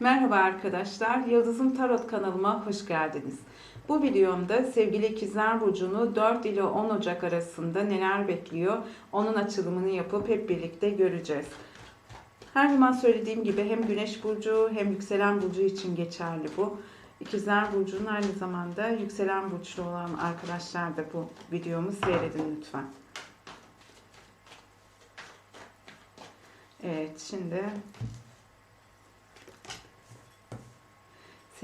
Merhaba arkadaşlar, Yıldızım Tarot kanalıma hoş geldiniz. Bu videomda sevgili ikizler burcunu 4 ile 10 Ocak arasında neler bekliyor onun açılımını yapıp hep birlikte göreceğiz. Her zaman söylediğim gibi hem Güneş burcu hem yükselen burcu için geçerli bu. İkizler burcunun aynı zamanda yükselen burçlu olan arkadaşlar da bu videomu seyredin lütfen. Evet şimdi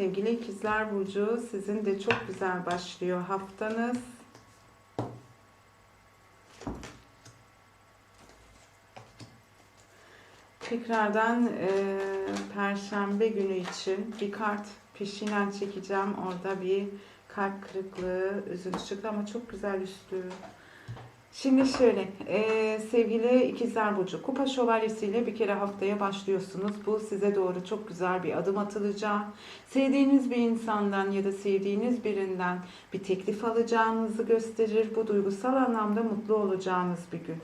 Sevgili ikizler burcu sizin de çok güzel başlıyor haftanız. Tekrardan e, Perşembe günü için bir kart peşinden çekeceğim. Orada bir kalp kırıklığı, üzüntü çıktı ama çok güzel üstü. Şimdi şöyle, e, sevgili ikizler burcu, kupa şövalyesiyle bir kere haftaya başlıyorsunuz. Bu size doğru çok güzel bir adım atılacak. Sevdiğiniz bir insandan ya da sevdiğiniz birinden bir teklif alacağınızı gösterir. Bu duygusal anlamda mutlu olacağınız bir gün.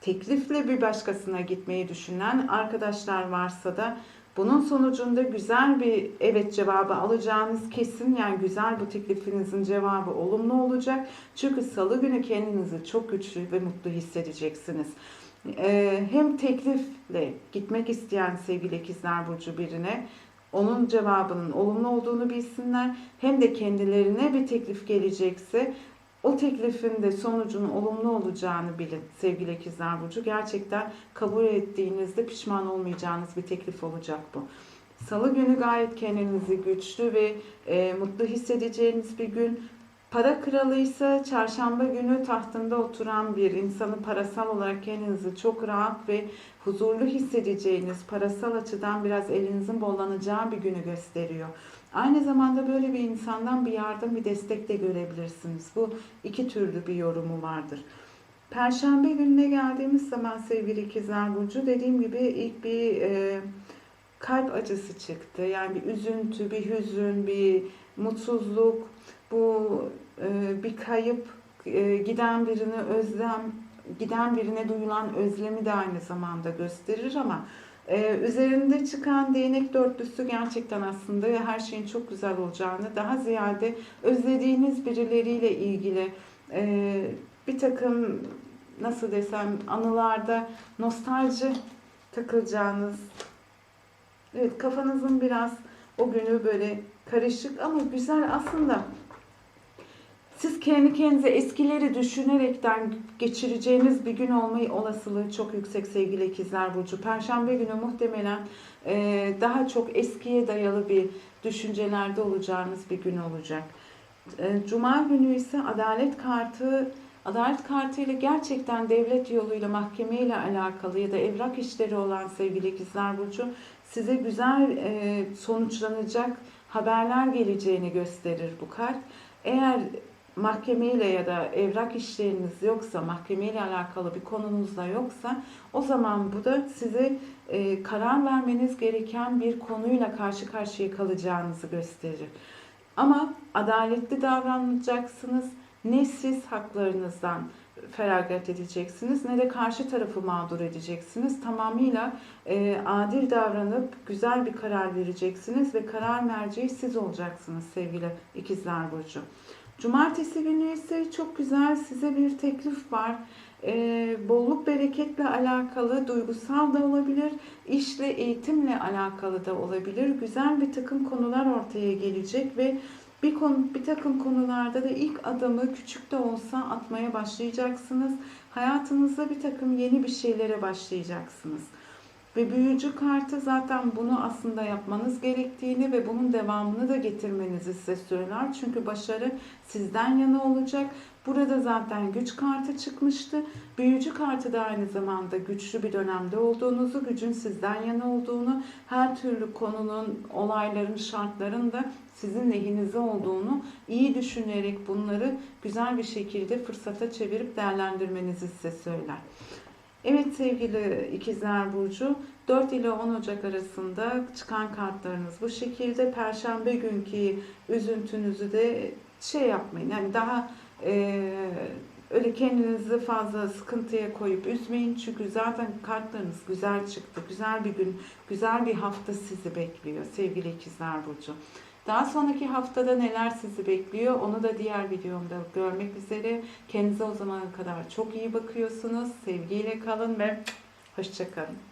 Teklifle bir başkasına gitmeyi düşünen arkadaşlar varsa da bunun sonucunda güzel bir evet cevabı alacağınız kesin. Yani güzel bu teklifinizin cevabı olumlu olacak. Çünkü salı günü kendinizi çok güçlü ve mutlu hissedeceksiniz. Ee, hem teklifle gitmek isteyen sevgili ikizler burcu birine onun cevabının olumlu olduğunu bilsinler. Hem de kendilerine bir teklif gelecekse o teklifin de sonucunun olumlu olacağını bilin sevgili ikizler burcu. Gerçekten kabul ettiğinizde pişman olmayacağınız bir teklif olacak bu. Salı günü gayet kendinizi güçlü ve e, mutlu hissedeceğiniz bir gün. Para kralı ise çarşamba günü tahtında oturan bir insanın parasal olarak kendinizi çok rahat ve huzurlu hissedeceğiniz, parasal açıdan biraz elinizin bollanacağı bir günü gösteriyor. Aynı zamanda böyle bir insandan bir yardım, bir destek de görebilirsiniz. Bu iki türlü bir yorumu vardır. Perşembe gününe geldiğimiz zaman sevgili ikizler burcu dediğim gibi ilk bir e, kalp acısı çıktı. Yani bir üzüntü, bir hüzün, bir mutsuzluk, bu e, bir kayıp, e, giden birini özlem, giden birine duyulan özlemi de aynı zamanda gösterir ama ee, üzerinde çıkan değnek dörtlüsü gerçekten aslında her şeyin çok güzel olacağını, daha ziyade özlediğiniz birileriyle ilgili e, bir takım nasıl desem anılarda nostalji takılacağınız, evet kafanızın biraz o günü böyle karışık ama güzel aslında siz kendi kendinize eskileri düşünerekten geçireceğiniz bir gün olmayı olasılığı çok yüksek sevgili ikizler burcu. Perşembe günü muhtemelen e, daha çok eskiye dayalı bir düşüncelerde olacağınız bir gün olacak. E, Cuma günü ise adalet kartı Adalet kartı ile gerçekten devlet yoluyla mahkeme ile alakalı ya da evrak işleri olan sevgili ikizler burcu size güzel e, sonuçlanacak haberler geleceğini gösterir bu kart. Eğer mahkemeyle ya da evrak işleriniz yoksa, mahkemeyle alakalı bir konunuz da yoksa o zaman bu da size e, karar vermeniz gereken bir konuyla karşı karşıya kalacağınızı gösterir. Ama adaletli davranacaksınız. Ne siz haklarınızdan feragat edeceksiniz ne de karşı tarafı mağdur edeceksiniz. Tamamıyla e, adil davranıp güzel bir karar vereceksiniz ve karar merceği siz olacaksınız sevgili ikizler burcu. Cumartesi günü ise çok güzel size bir teklif var. Ee, bolluk bereketle alakalı duygusal da olabilir, işle eğitimle alakalı da olabilir. Güzel bir takım konular ortaya gelecek ve bir konu, bir takım konularda da ilk adımı küçük de olsa atmaya başlayacaksınız. Hayatınızda bir takım yeni bir şeylere başlayacaksınız. Ve büyücü kartı zaten bunu aslında yapmanız gerektiğini ve bunun devamını da getirmenizi size söyler. Çünkü başarı sizden yana olacak. Burada zaten güç kartı çıkmıştı. Büyücü kartı da aynı zamanda güçlü bir dönemde olduğunuzu, gücün sizden yana olduğunu, her türlü konunun, olayların, şartların da sizin lehinize olduğunu iyi düşünerek bunları güzel bir şekilde fırsata çevirip değerlendirmenizi size söyler. Evet sevgili ikizler burcu 4 ile 10 Ocak arasında çıkan kartlarınız bu şekilde. Perşembe günkü üzüntünüzü de şey yapmayın. Yani daha e, öyle kendinizi fazla sıkıntıya koyup üzmeyin. Çünkü zaten kartlarınız güzel çıktı. Güzel bir gün, güzel bir hafta sizi bekliyor sevgili ikizler Burcu. Daha sonraki haftada neler sizi bekliyor onu da diğer videomda görmek üzere. Kendinize o zamana kadar çok iyi bakıyorsunuz. Sevgiyle kalın ve hoşçakalın.